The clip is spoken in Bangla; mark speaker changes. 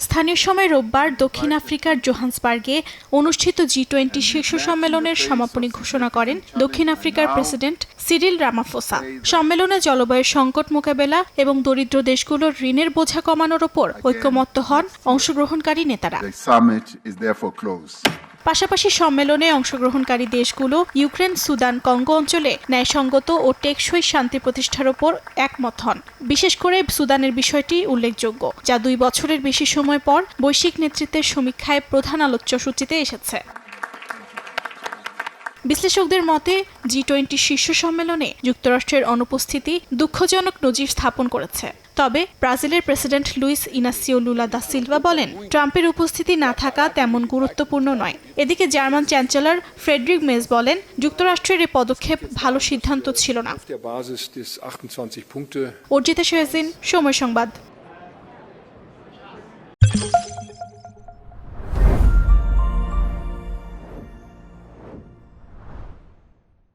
Speaker 1: স্থানীয় সময় রোববার দক্ষিণ আফ্রিকার জোহান্সবার্গে অনুষ্ঠিত জি টোয়েন্টি শীর্ষ সম্মেলনের সমাপনী ঘোষণা করেন দক্ষিণ আফ্রিকার প্রেসিডেন্ট সিরিল রামাফোসা। সম্মেলনে জলবায়ু সংকট মোকাবেলা এবং দরিদ্র দেশগুলোর ঋণের বোঝা কমানোর ওপর ঐক্যমত্য হন অংশগ্রহণকারী নেতারা। পাশাপাশি সম্মেলনে অংশগ্রহণকারী দেশগুলো ইউক্রেন, সুদান, কঙ্গো অঞ্চলে ন্যায়সঙ্গত ও টেকসই শান্তি প্রতিষ্ঠার ওপর একমত হন। বিশেষ করে সুদানের বিষয়টি উল্লেখযোগ্য, যা দুই বছরের বেশি সময় পর বৈশ্বিক নেতৃত্বের সমীক্ষায় প্রধান আলোচ্য সূচিতে এসেছে। বিশ্লেষকদের মতে জি টোয়েন্টি শীর্ষ সম্মেলনে যুক্তরাষ্ট্রের অনুপস্থিতি দুঃখজনক নজির স্থাপন করেছে। তবে ব্রাজিলের president Luiz Inacio Lula da Silva বলেন ট্রাম্পের উপস্থিতি না থাকা তেমন গুরুত্বপূর্ণ নয়। এদিকে জার্মান চ্যান্সেলর ফ্রেডরিক মেজ বলেন যুক্তরাষ্ট্রের এই পদক্ষেপ ভালো সিদ্ধান্ত ছিল না।
Speaker 2: Auf der Basis des 28 Punkte
Speaker 1: Arjita শেহজিন সময় সংবাদ।